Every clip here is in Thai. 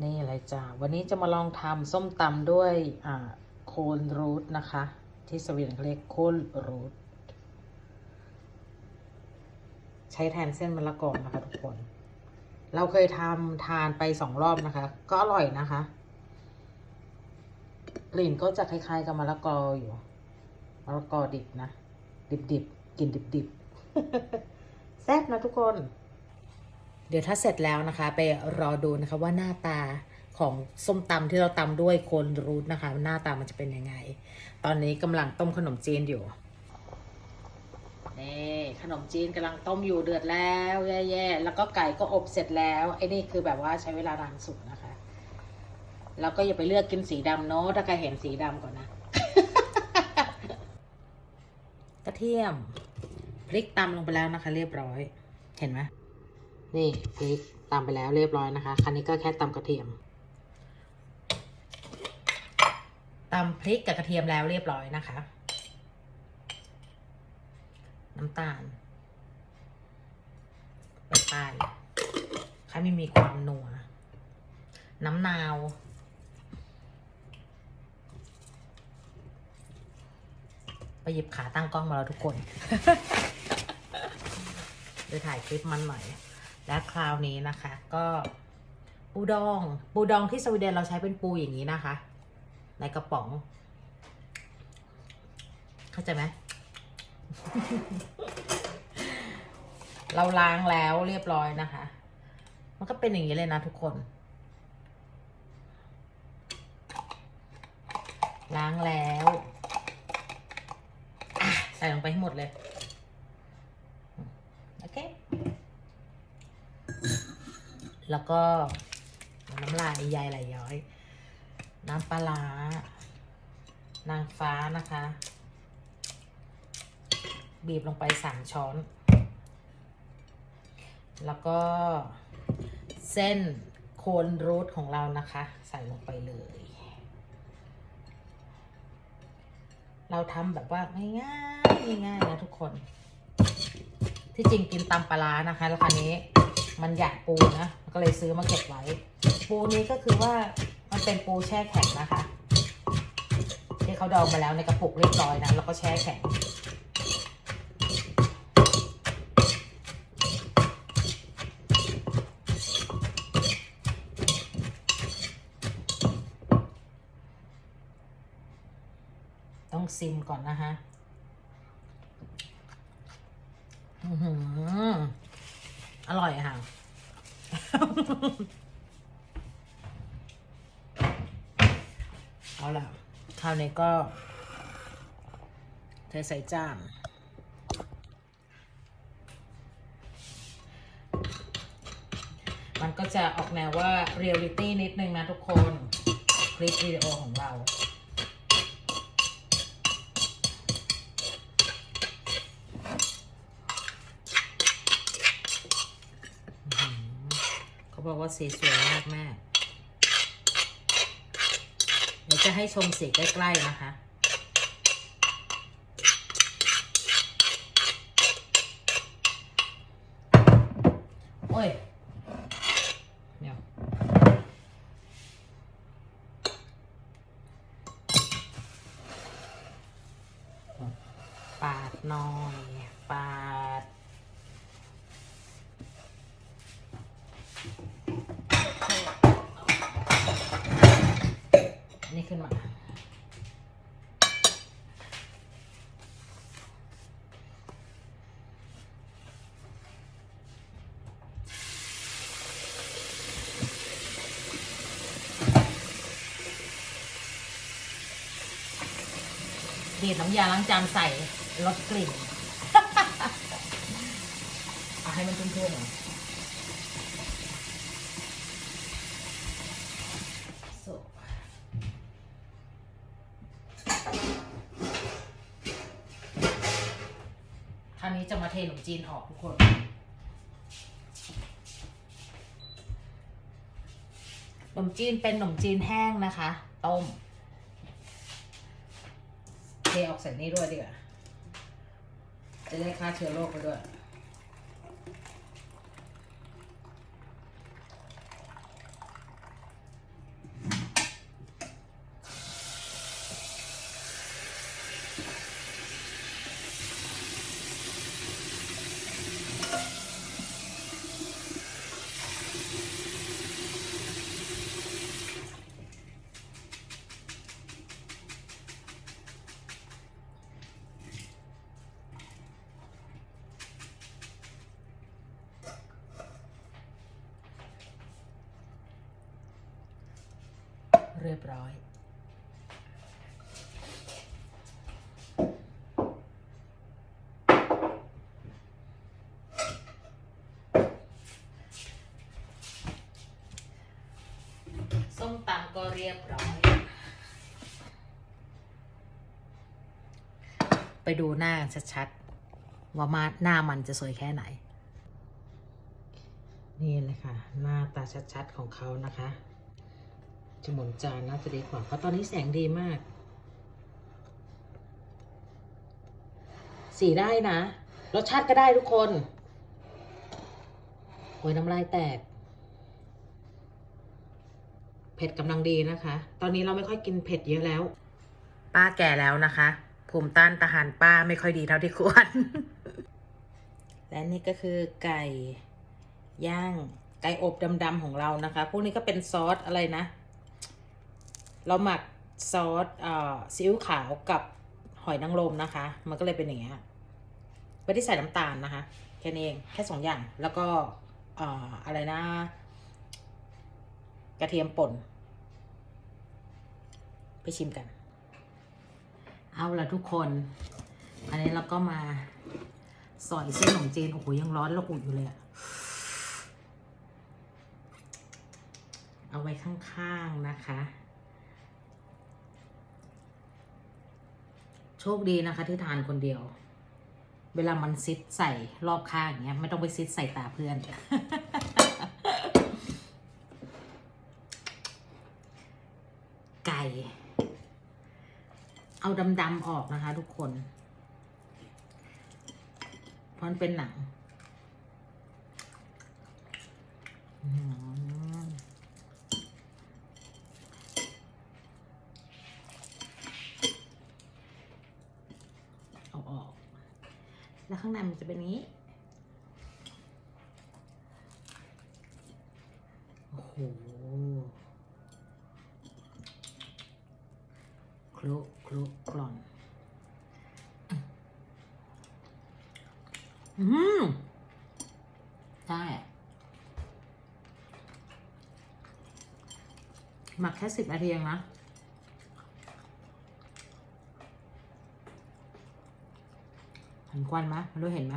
นี่อะไรจ้าวันนี้จะมาลองทำส้มตำด้วยอ่าโคนรูทนะคะ ที่สวีเดนเรียกโคนรูทใช้แทนเส้นมะละกอนะคะทุกคน เราเคยทำทานไปสองรอบนะคะ ก็อร่อยนะคะ กลิ่นก็จะคล้าย ๆ กับมะละกออยู่ มะละกอดิบนะ ดิบๆกินดิบๆแซ่บนะทุกคน เดี๋ยวถ้าเสร็จแล้วนะคะ ไปรอดูนะคะว่าหน้าตาของส้มตำที่เราตำด้วยโคนรูทนะคะ หน้าตามันจะเป็นยังไง ตอนนี้กำลังต้มขนมจีนอยู่นี่ขนมจีนกำลังต้มอยู่เดือดแล้วแย่ๆแล้วก็ไก่ก็อบเสร็จแล้วไอ้นี่คือแบบว่าใช้เวลานานสุดนะคะ แล้วก็อย่าไปเลือกกินสีดำเนาะถ้าใครเห็นสีดำก่อนนะกระเทียมพริกตำลงไปแล้วนะคะ เรียบร้อย เห็นไหม นี่พริกตำไปแล้วเรียบร้อยนะคะ คันนี้ก็แค่ตำกระเทียมตำพริกกับกระเทียมแล้วเรียบร้อยนะคะ น้ำตาลไปไปให้ไม่มีความนัว น้ำนาวไปหยิบขาตั้งกล้องมาแล้วทุกคน ไปถ่ายคลิปมันหน่อย และคราวนี้นะคะ ก็ปูดอง ปูดองที่สวีเดนเราใช้เป็นปูอย่างนี้นะคะ ในกระป๋อง เข้าใจไหม เราล้างแล้วเรียบร้อยนะคะ มันก็เป็นอย่างนี้เลยนะทุกคน ล้างแล้วใส่ลงไปให้หมดเลย โอเค แล้วก็น้ำลายยายไหลย้อย น้ำปลานางฟ้านะคะ บีบลงไปสามช้อน แล้วก็เส้นโคนรูทของเรานะคะ ใส่ลงไปเลย เราทำแบบว่าง่ายๆง่ายๆนะทุกคน ที่จริงกินตำปลาร้านะคะ แล้วคราวนี้ มันอยากปูนะ ก็เลยซื้อมาเก็บไว้ ปูนี้ก็คือว่ามันเป็นปูแช่แข็งนะคะ ที่เขาดองมาแล้วในกระปุกเรียบร้อยนะ แล้วก็แช่แข็ง ต้องซิมก่อนนะคะอือหืออร่อยค่ะ เอาล่ะ คราวนี้ก็เทใส่จานมันก็จะออกแนวว่าเรียลลิตี้นิดนึงนะทุกคน คลิปวิดีโอของเรา บอกว่าสีสวยมากแม่เดี๋ยวจะให้ชมสีใกล้ ๆ นะคะ โอ้ยเดี๋ยวปาดหน่อย ปาด อันนี้ ขึ้นมา ดีดน้ำยาล้างจานใส่ลดกลิ่น เอาให้มันเพื่อนๆหน่อย So. คราวนี้ จะมาเทขนมจีนออกทุกคน ขนมจีนเป็นขนมจีนแห้งนะคะ ต้ม เทออกใส่นี่ด้วยดีกว่า จะได้ฆ่าเชื้อโรคไปด้วย เรียบร้อยส้มตำก็เรียบร้อย ไปดูหน้าชัดๆ ว่ามาหน้ามันจะสวยแค่ไหน นี่เลยค่ะ หน้าตาชัดๆของเขานะคะ จะหมุนจานน่าจะดีกว่าเพราะตอนนี้แสงดีมาก สีได้นะ รสชาติก็ได้ทุกคนโอยน้ำลายแตก เผ็ดกำลังดีนะคะ ตอนนี้เราไม่ค่อยกินเผ็ดเยอะแล้ว ป้าแก่แล้วนะคะ ภูมิต้านทหารป้าไม่ค่อยดีเท่าที่ควร และนี่ก็คือไก่ย่างไก่อบดำๆของเรานะคะ พวกนี้ก็เป็นซอสอะไรนะ เราหมักซอสซีอิ๊วขาวกับหอยนางรมนะคะ มันก็เลยเป็นอย่างเงี้ยไม่ได้ใส่น้ำตาลนะคะ แค่นี้เองแค่สองอย่างแล้วก็เอ่ออะไรนะ กระเทียมป่น ไปชิมกัน เอาละทุกคน อันนี้เราก็มาสอยเส้นขนมจีนโอ้โหยังร้อนระอุอยู่เลยอะเอาไว้ข้างๆนะคะ โชคดีนะคะที่ทานคนเดียว เวลามันซิดใส่รอบข้างอย่างเงี้ย ไม่ต้องไปซิดใส่ตาเพื่อน ไก่ เอาดำๆออกนะคะทุกคน เพราะมันเป็นหนัง อื้อหือเอออก แล้วข้างในมันจะเป็นนี้ โอ้โหคลุกคลุกกล่อน อืมได้อะหมักแค่สิบนาทีเองนะ เห็นควันไหมไม่รู้เห็นไหม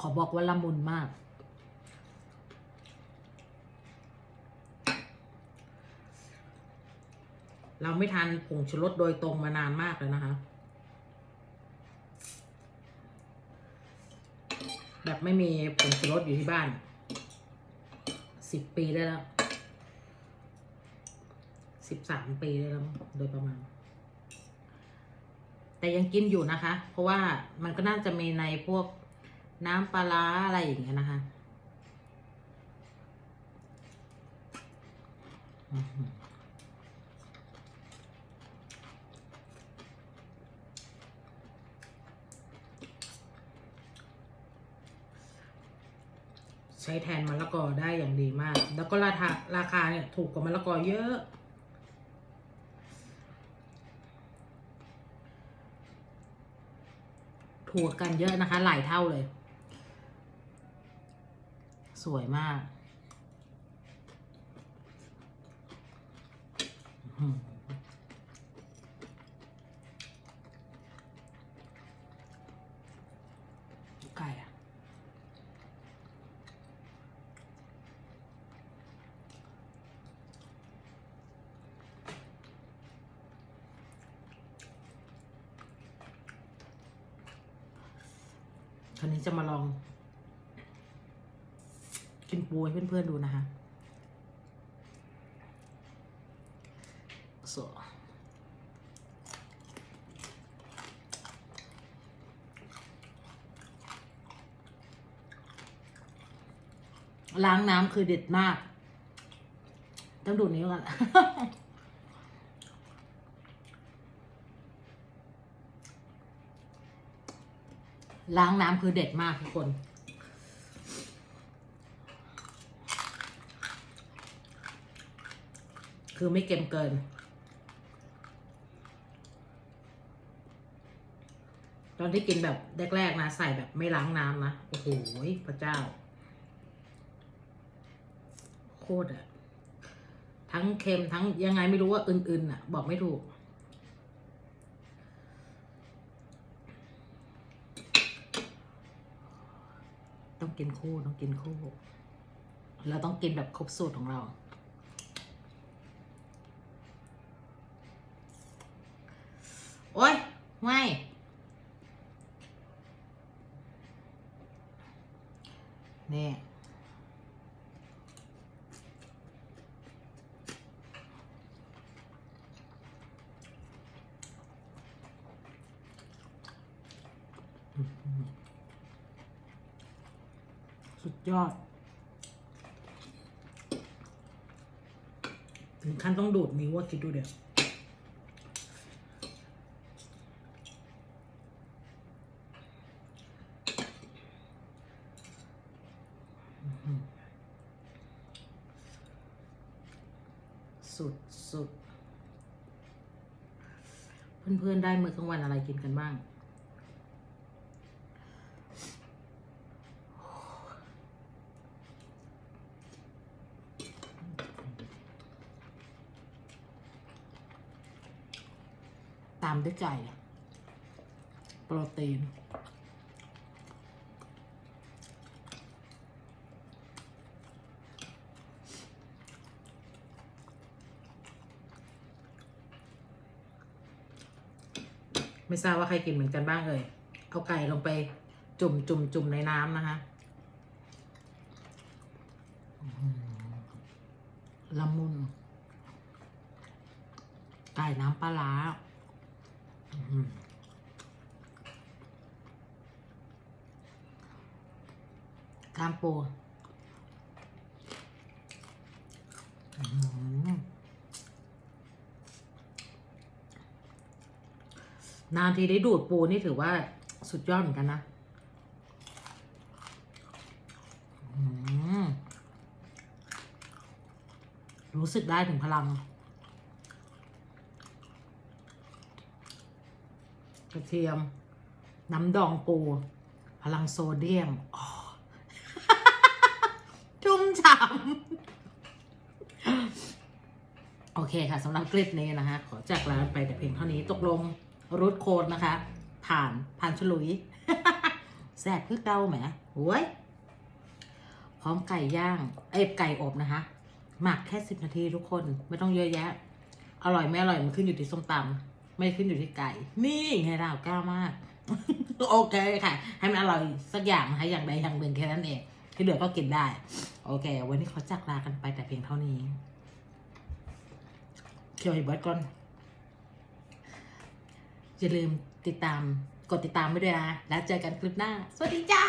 ขอบอกว่าละมุนมาก เราไม่ทานผงชูรสโดยตรงมานานมากเลยนะคะ แบบไม่มีผงชูรสอยู่ที่บ้านสิบปีได้แล้วสิบสามปีได้แล้วโดยประมาณ แต่ยังกินอยู่นะคะ เพราะว่ามันก็น่าจะมีในพวก น้ำปลาร้าอะไรอย่างเงี้ยนะคะใช้แทนมะละกอได้อย่างดีมาก แล้วก็ราคาราคาเนี่ยถูกกว่ามะละกอเยอะถูกกันเยอะนะคะ หลายเท่าเลย สวยมากไก่อะคราวนี้จะมาลอง กินปูให้เพื่อนๆดูนะคะสวยล้างน้ำคือเด็ดมาก ต้องดูดนิ้วกันล้างน้ำคือเด็ดมากทุกคน คือไม่เค็มเกิน ตอนที่กินแบบแรกๆนะ ใส่แบบไม่ล้างน้ำนะ โอ้โหพระเจ้า โคตรอะทั้งเค็มทั้งยังไงไม่รู้ว่าอื่นๆอะบอกไม่ถูกต้องกินคู่ต้องกินคู่เราต้องกินแบบครบสูตรของเรา โอ๊ยไม่นี่สุดยอด ถึงขั้นต้องดูดนิ้วว่าคิดดูเดี๋ยว สุดสุดเพื่อนๆได้มื้อกลางวันอะไรกินกันบ้าง ตามด้วยไก่โปรตีน ไม่ทราบว่าใครกินเหมือนกันบ้างเอ่ยเอาไก่ลงไปจุ่มจุ่มจุ่มในน้ำนะคะอื้อหือละมุนไก่น้ำปลาร้าอื้อหือกล้ามปูอื้อหือ นานทีได้ดูดปูนี่ถือว่าสุดยอดเหมือนกันนะรู้สึกได้ถึงพลัง กระเทียม น้ำดองปู พลังโซเดียมอ๋อชุ่มฉ่ำโอเคค่ะสำหรับคลิปนี้นะคะขอจากลาไปแต่เพียงเท่านี้ตกลง รูทโคนนะคะ ผ่านผ่านฉลุยแซ่บคือเก้าแหมโว้ยพร้อมไก่ย่าง เอ้ยไก่อบนะคะ หมักแค่สิบนาทีทุกคนไม่ต้องเยอะแยะ อร่อยไม่อร่อยมันขึ้นอยู่ที่ส้มตำไม่ขึ้นอยู่ที่ไก่ นี่ไงเรากล้ามาก โอเคค่ะ ให้มันอร่อยสักอย่างนะคะอย่างใดอย่างหนึ่งแค่นั้นเอง ที่เหลือก็กินได้ โอเค วันนี้ขอจากลากันไปแต่เพียงเท่านี้เคียวให้เบิร์ดก่อน อย่าลืมติดตามกดติดตามไปด้วยนะ แล้วเจอกันคลิปหน้า สวัสดีจ้า